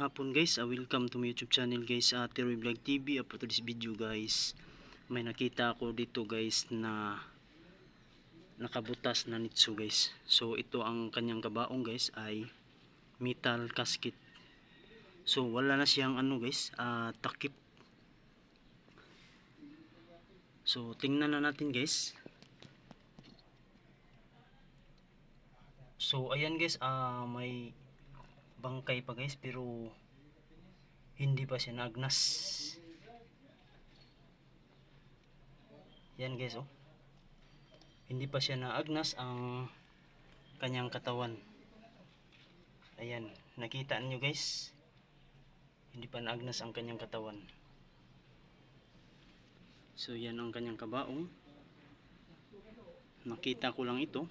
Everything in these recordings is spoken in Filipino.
hapon guys, uh, welcome to my YouTube channel guys, uh, Teroy Vlog TV. Uh, for this video guys, may nakita ako dito guys na nakabutas na nitso guys. So ito ang kanyang kabaong guys ay metal casket. So wala na siyang ano guys, uh, takip. So tingnan na natin guys. So ayan guys, ah may bangkay pa guys pero hindi pa siya naagnas. Yan guys oh. Hindi pa siya naagnas ang kanyang katawan. Ayan, nakita niyo guys. Hindi pa naagnas ang kanyang katawan. So yan ang kanyang kabaong. Nakita ko lang ito.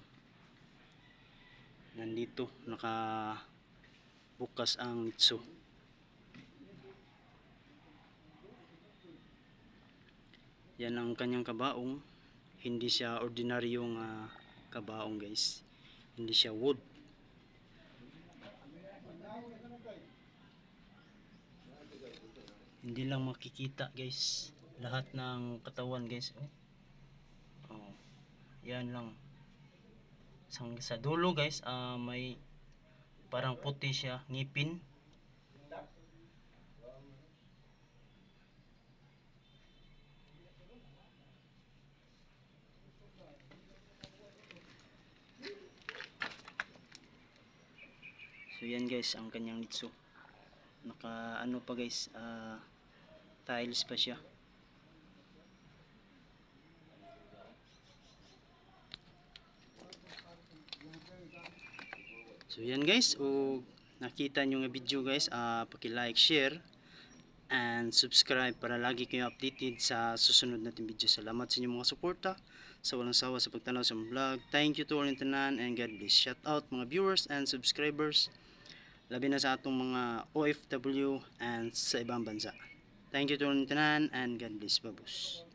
Nandito naka bukas ang nitso. Yan ang kanyang kabaong. Hindi siya ordinaryong ah, kabaong guys. Hindi siya wood. Hindi lang makikita guys. Lahat ng katawan guys. Oh. Yan lang. Sa, sa dulo guys, ah, may parang puti siya, ngipin. So yan guys, ang kanyang nitso. Naka ano pa guys, ah, tiles pa siya. So yan guys, o nakita nyo nga video guys, uh, paki-like, share, and subscribe para lagi kayo updated sa susunod natin video. Salamat sa inyong mga suporta, sa walang sawa sa pagtanaw sa vlog. Thank you to all tanan and God bless. Shout out mga viewers and subscribers, labi na sa atong mga OFW and sa ibang bansa. Thank you to all tanan and God bless. Babos.